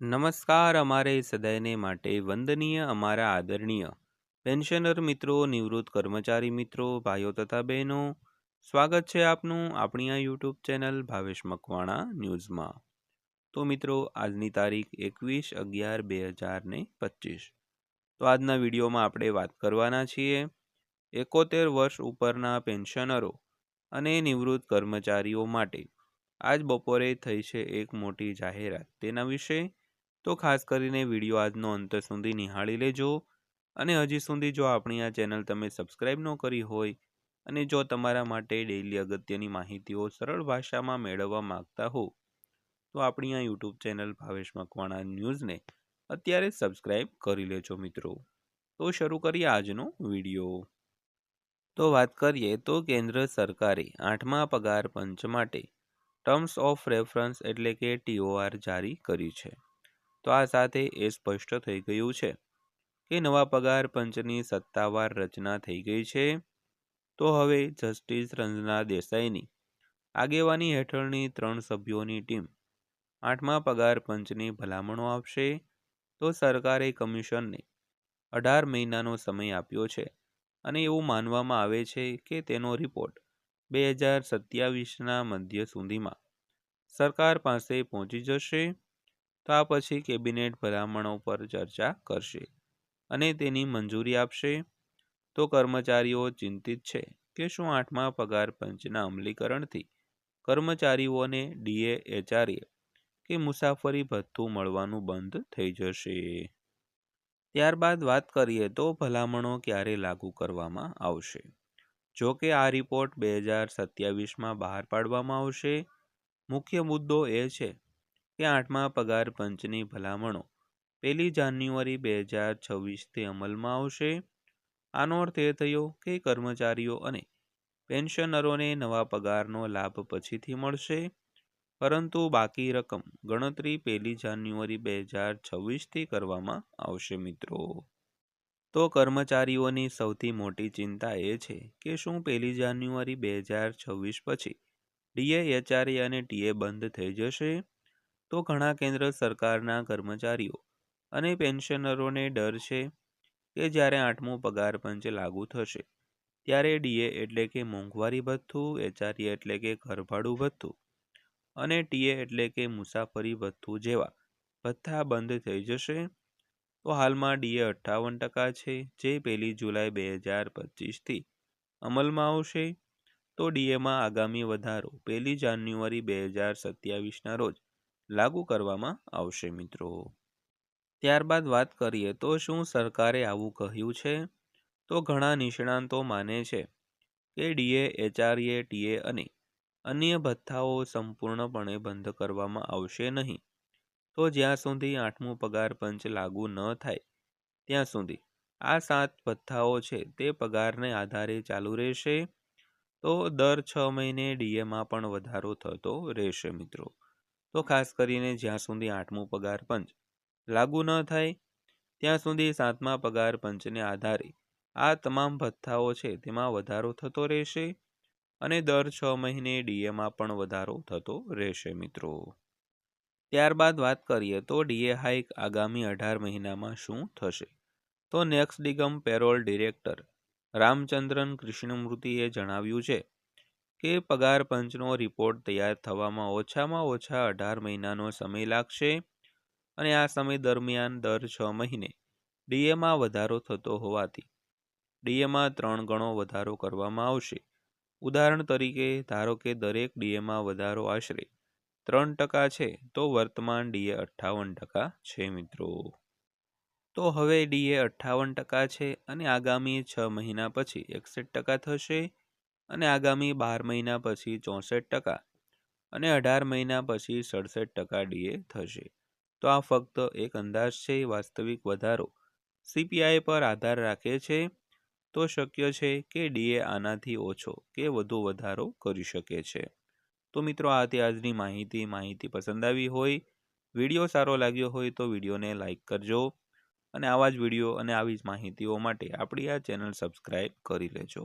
નમસ્કાર, અમારે સદાયને માટે વંદનીય, અમારા આદરણીય પેન્શનર મિત્રો, નિવૃત્ત કર્મચારી મિત્રો, ભાઈઓ તથા બહેનો, સ્વાગત છે આપનું આપણી આ યુટ્યુબ ચેનલ ભાવેશ મકવાણા ન્યૂઝમાં. તો મિત્રો, આજની તારીખ એકવીસ અગિયાર બે હજાર ને પચીસ. તો આજના વિડીયોમાં આપણે વાત કરવાના છીએ એકોતેર વર્ષ ઉપરના પેન્શનરો અને નિવૃત્ત કર્મચારીઓ માટે. આજ બપોરે થઈ છે એક મોટી જાહેરાત. તેના વિશે તો ખાસ કરીને વીડિયો આજનો અંત સુધી નિહાળી લેજો. અને હજી સુધી જો આપણી આ ચેનલ તમે સબસ્ક્રાઈબ ન કરી હોય અને જો તમારા માટે ડેઇલી અગત્યની માહિતીઓ સરળ ભાષામાં મેળવવા માગતા હો, તો આપણી આ યુટ્યુબ ચેનલ ભાવેશ મકવાણા ન્યૂઝને અત્યારે સબસ્ક્રાઈબ કરી લેજો મિત્રો. તો શરૂ કરીએ આજનો વીડિયો. તો વાત કરીએ તો કેન્દ્ર સરકારે આઠમા પગાર પંચ માટે ટર્મ્સ ઓફ રેફરન્સ એટલે કે ટીઓઆર જારી કરી છે. તો આ સાથે એ સ્પષ્ટ થઈ ગયું છે કે નવા પગાર પંચની સત્તાવાર રચના થઈ ગઈ છે. તો હવે જસ્ટિસ રંજના દેસાઈની આગેવાની હેઠળની ત્રણ સભ્યોની ટીમ આઠમા પગાર પંચની ભલામણો આપશે. તો સરકારે કમિશનને અઢાર મહિનાનો સમય આપ્યો છે અને એવું માનવામાં આવે છે કે તેનો રિપોર્ટ બે હજાર સત્યાવીસના મધ્ય સુધીમાં સરકાર પાસે પહોંચી જશે. તો આ પછી કેબિનેટ ભલામણો પર ચર્ચા કરશે અને તેની મંજૂરી આપશે. તો કર્મચારીઓ ચિંતિત છે કે શું આઠમા પગાર પંચના અમલીકરણથી કર્મચારીઓને ડીએ એચઆરએ કે મુસાફરી ભથ્થું મળવાનું બંધ થઈ જશે. ત્યારબાદ વાત કરીએ તો ભલામણો ક્યારે લાગુ કરવામાં આવશે? જો કે આ રિપોર્ટ બે હજાર સત્યાવીસમાં બહાર પાડવામાં આવશે. મુખ્ય મુદ્દો એ છે કે આઠમા પગાર પંચની ભલામણો. પહેલી જાન્યુઆરી બે હજાર છવ્વીસથી અમલમાં આવશે. આનો અર્થ એ થયો કે કર્મચારીઓ અને પેન્શનરોને નવા પગારનો લાભ પછીથી મળશે. પરંતુ બાકી રકમ ગણતરી પહેલી જાન્યુઆરી બે હજાર છવ્વીસથી કરવામાં આવશે મિત્રો. તો કર્મચારીઓની સૌથી મોટી ચિંતા એ છે કે શું પહેલી જાન્યુઆરી બે હજાર છવ્વીસ પછી ડીએ, એચઆરએ અને ટીએ બંધ થઈ જશે? તો ઘણા કેન્દ્ર સરકારના કર્મચારીઓ અને પેન્શનરોને ડર છે કે જ્યારે આઠમું પગાર પંચ લાગુ થશે, ત્યારે ડીએ એટલે કે મોંઘવારી ભથ્થું, એચઆરએ એટલે કે ઘરભાડું ભથ્થું અને ટીએ એટલે કે મુસાફરી ભથ્થું જેવા ભથ્થા બંધ થઈ જશે. તો હાલમાં ડીએ અઠ્ઠાવન ટકા છે, જે પહેલી જુલાઈ બે હજાર પચીસથી અમલમાં આવશે. તો ડીએમાં આગામી વધારો પહેલી જાન્યુઆરી બે હજાર સત્યાવીસના રોજ લાગુ કરવામાં આવશે મિત્રો. ત્યારબાદ વાત કરીએ તો શું સરકારે આવું કહ્યું છે? તો ઘણા નિષ્ણાંતો માને છે કે ડીએ, એચઆરએ, ટીએ અને અન્ય ભથ્થાઓ સંપૂર્ણપણે બંધ કરવામાં આવશે નહીં. તો જ્યાં સુધી આઠમું પગાર પંચ લાગુ ન થાય, ત્યાં સુધી આ સાત ભથ્થાઓ છે તે પગારને આધારે ચાલુ રહેશે. તો દર છ મહિને ડીએમાં પણ વધારો થતો રહેશે મિત્રો. તો ખાસ કરીને જ્યાં સુધી આઠમું પગાર પંચ લાગુ ન થાય, ત્યાં સુધી સાતમા પગાર પંચને આધારે આ તમામ ભથ્થાઓ છે તેમાં વધારો થતો રહેશે અને દર છ મહિને ડીએમાં પણ વધારો થતો રહેશે, મિત્રો. ત્યારબાદ વાત કરીએ તો ડીએ હાઇક આગામી અઢાર મહિનામાં શું થશે? તો નેક્સ્ટ નિગમ પેરોલ ડિરેક્ટર રામચંદ્રન કૃષ્ણમૂર્તિએ જણાવ્યું છે કે પગાર પંચનો રિપોર્ટ તૈયાર થવામાં ઓછામાં ઓછા અઢાર મહિનાનો સમય લાગશે? અને આ સમય દરમિયાન દર છ મહિને ડીએમાં વધારો થતો હોવાથી ડીએમાં ત્રણ ગણો વધારો કરવામાં આવશે. ઉદાહરણ તરીકે, ધારો કે દરેક ડીએમાં વધારો આશરે ત્રણ ટકા છે, તો વર્તમાન ડીએ અઠ્ઠાવન ટકા છે મિત્રો. તો હવે ડીએ અઠ્ઠાવન ટકા છે અને આગામી છ મહિના પછી એકસઠ ટકા થશે. અને આગામી બાર મહિના પછી ચોસઠ ટકા અને અઢાર મહિના પછી સડસઠ ટકા ડીએ થશે. તો આ ફક્ત એક અંદાજ છે, વાસ્તવિક વધારો સીપીઆઈ પર આધાર રાખે છે તો શક્ય છે કે ડીએ આનાથી ઓછો કે વધુ વધારો કરી શકે છે. તો મિત્રો, આ તે આજની માહિતી. માહિતી પસંદ આવી હોય, વીડિયો સારો લાગ્યો હોય તો વિડીયોને લાઇક કરજો અને આવા જ વીડિયો અને આવી જ માહિતીઓ માટે આપણી આ ચેનલ સબસ્ક્રાઈબ કરી લેજો.